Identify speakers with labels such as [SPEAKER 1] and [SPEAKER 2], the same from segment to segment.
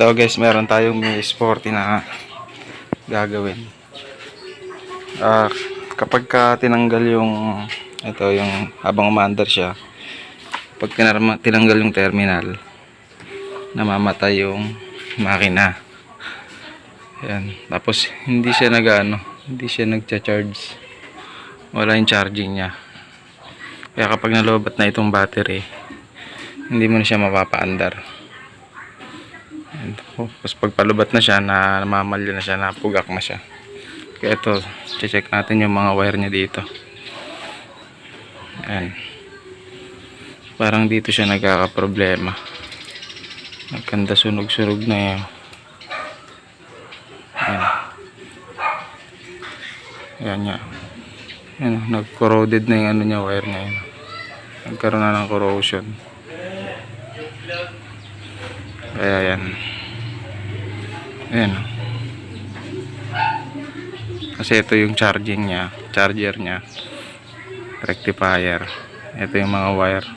[SPEAKER 1] Ito guys, meron tayong Mio Sporty na gagawin. Ah, kapag ka tinanggal yung ito yung habang umaandar siya, pag tinanggal yung terminal, namamatay yung makina. Yan. Tapos hindi siya nagano, hindi siya nagcha-charge. Wala yung charging niya. Kaya kapag nalobat na itong battery, hindi mo na siya mapapaandar. Yan. Tapos pag palubat na siya, na namamalya na siya, napugak na siya. Kaya ito, check natin yung mga wire niya dito. Yan. Parang dito siya nagkakaproblema. Nagkanda sunog-sunog na yan. Yan. Yan nga. Yan, nag-corroded na yung ano niya, wire niya. Yan. Nagkaroon na ng corrosion. Kaya yan. Ayan. Kasi ito yung charging niya, charger niya, rectifier. Ito yung mga wire.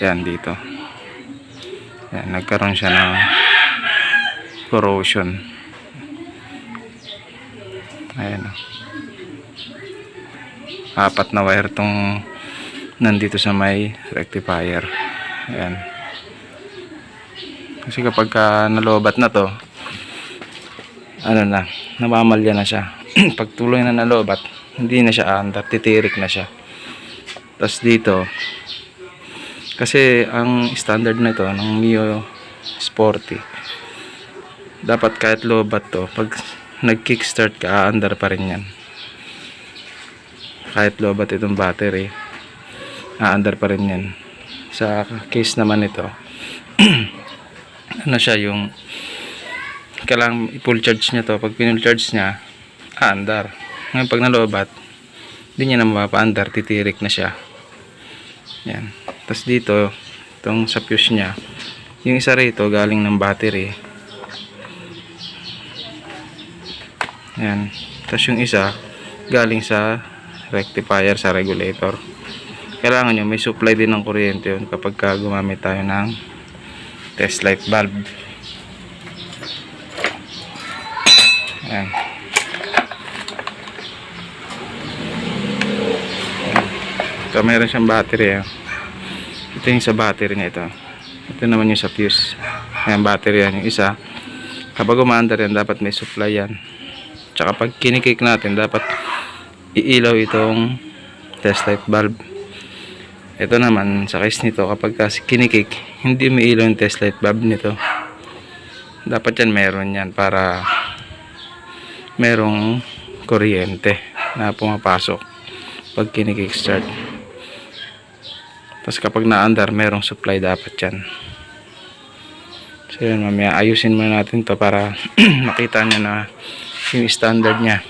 [SPEAKER 1] Yan dito. Yan, nagkaroon siya ng corrosion. Ayan. Apat na wire tong nandito sa may rectifier. Ayan. Kasi kapag ka nalobat na to, ano na, namamalya na siya. Pag tuloy na nalobat, hindi na siya aandar, titirik na siya. Tapos dito, kasi ang standard na ito ng Mio Sporty, dapat kahit lobat to, pag nag-kickstart ka, aandar pa rin yan. Kahit lobat itong battery, aandar pa rin yan. Sa case naman ito, ano siya yung kailangan i-full charge niya to. Pag pinul charge niya aandar. Ngayon pag nalobat hindi niya na mapapaandar titirik na siya. Yan. Tapos dito itong sa fuse niya yung isa rito galing ng battery. Yan. Tapos yung isa galing sa rectifier sa regulator. Kailangan nyo may supply din ng kuryente yun kapag ka gumamit tayo ng test light bulb Ayan. Ito meron siyang battery. ah. Ito yung sa battery niya ito. Ito naman yung sa fuse. Ayan, battery yan. Yung isa, kapag umaandar yan, dapat may supply yan. Tsaka pag kinikik natin, dapat iilaw itong test light bulb. Ito naman, sa case nito, kapag kasi kinikik, hindi umiilaw yung test light bulb nito. Dapat yan meron yan para merong kuryente na pumapasok pag kinikickstart. Tapos kapag naandar, merong supply dapat yan. So yun, mamaya ayusin muna natin to para makita nyo na yung standard niya.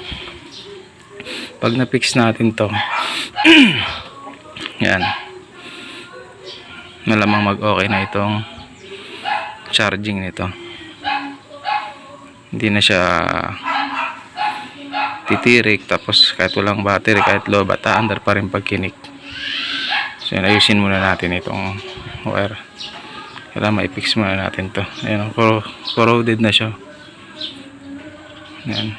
[SPEAKER 1] Pag na-fix natin to, yan. Malamang mag-okay na itong charging nito. Hindi na siya titirik tapos kahit walang battery kahit low bata under pa rin pag kinik so yun, ayusin muna natin itong wire. Kailangan maipix muna natin to. Ayan cor- corroded na siya. Yan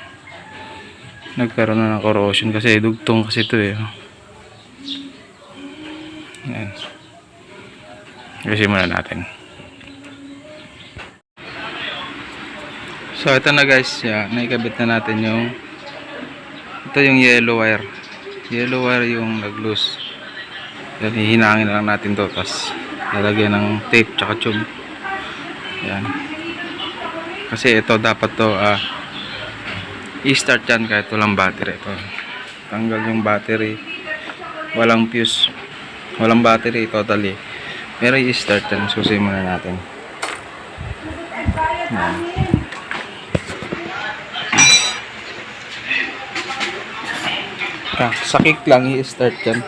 [SPEAKER 1] nagkaroon na ng corrosion kasi dugtong kasi ito eh yan ayusin muna natin. So ito na guys. Yeah, naikabit na natin yung ito yung yellow wire. Yellow wire yung nag loose hihinangin na lang natin to tapos lalagyan ng tape tsaka tube. Yan. Kasi ito dapat to ah i-start yan kahit walang battery. Ito tanggal yung battery. Walang fuse. Walang battery totally. Pero i-start yan susi muna natin. Yan Ah, sakik lang i-start yan.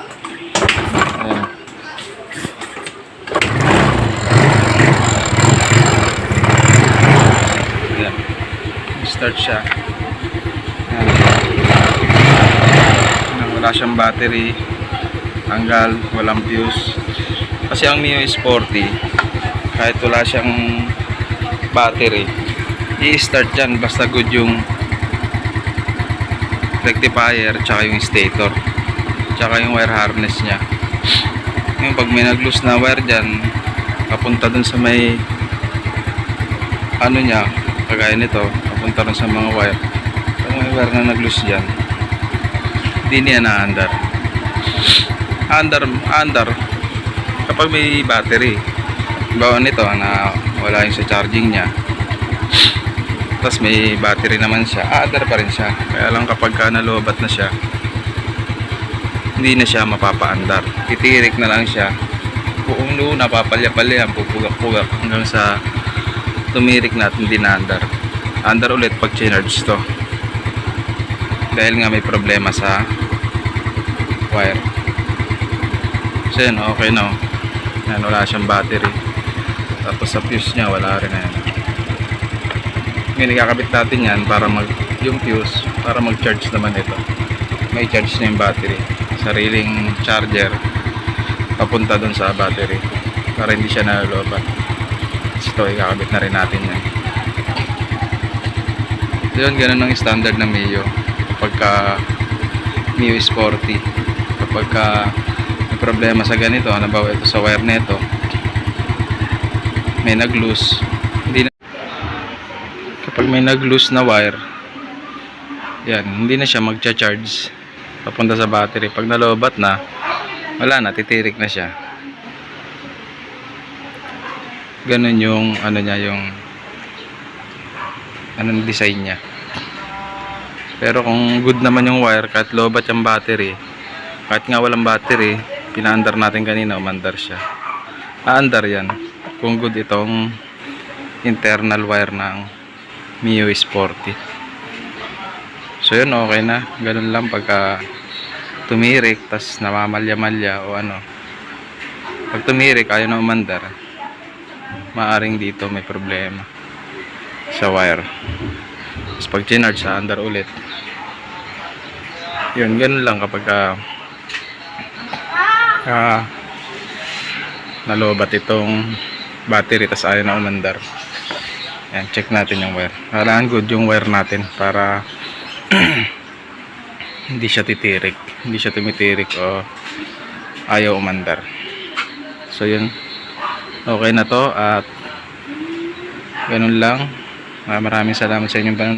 [SPEAKER 1] Ayan. Ayan. Start siya. Ayan. Ayan, Wala siyang battery. Tanggal. Walang fuse. Kasi ang Mio Sporty, kahit wala siyang battery, i-start dyan basta good yung rectifier tsaka yung stator tsaka yung wire harness nya ngayon pag may nag-loose na wire dyan papunta dun sa may ano nya kagaya nito papunta dun sa mga wire. Pag may wire na nag-loose dyan hindi niya na-under. Under under. Kapag may battery bawa nito na wala yung sa charging niya tapos may battery naman siya. Aadar pa rin siya. Kaya lang kapag ka nalobat na siya hindi na siya mapapaandar. Titirik na lang siya. Buong luna papalya-palya pupugak-pugak. Hanggang sa tumirik na at hindi na andar andar ulit pag chinarge to. Dahil nga may problema sa wire. So yun okay na oh. yan wala siyang battery. Tapos sa fuse niya wala rin na yan ngayon ikakabit natin yan para mag yung fuse para mag charge naman ito. May charge na yung battery. Sariling charger papunta dun sa battery para hindi siya nalolobat. Ito ikakabit na rin natin yan. So yun ganun ang standard na Mio. Kapag ka Mio Sporty kapag ka may problema sa ganito ba ito sa wire nito may nag loose kapag may nag-loose na wire yan, hindi na siya magcha-charge. Papunta sa battery. Pag nalobat na wala na, titirik na siya. Ganun yung ano niya yung anong design niya. Pero kung good naman yung wire kahit lobat yung battery kahit nga walang battery pinaandar natin kanina umandar siya. Aandar yan. Kung good itong internal wire ng Mio Sporty. So yun, okay na. Ganun lang pagka tumirik, tas namamalya-malya o ano. Pag tumirik, ayaw na umandar. Maaring dito may problema sa wire. Tapos pag chinarge, sa andar ulit. Yun, ganun lang kapag ah, ah, nalobat itong battery, tas ayaw na umandar. Yan, check natin yung wire. Kailangan good yung wire natin para hindi siya titirik. Hindi siya tumitirik o ayaw umandar. So yun. Okay na to at ganun lang. Ah, Maraming salamat sa inyong panonood.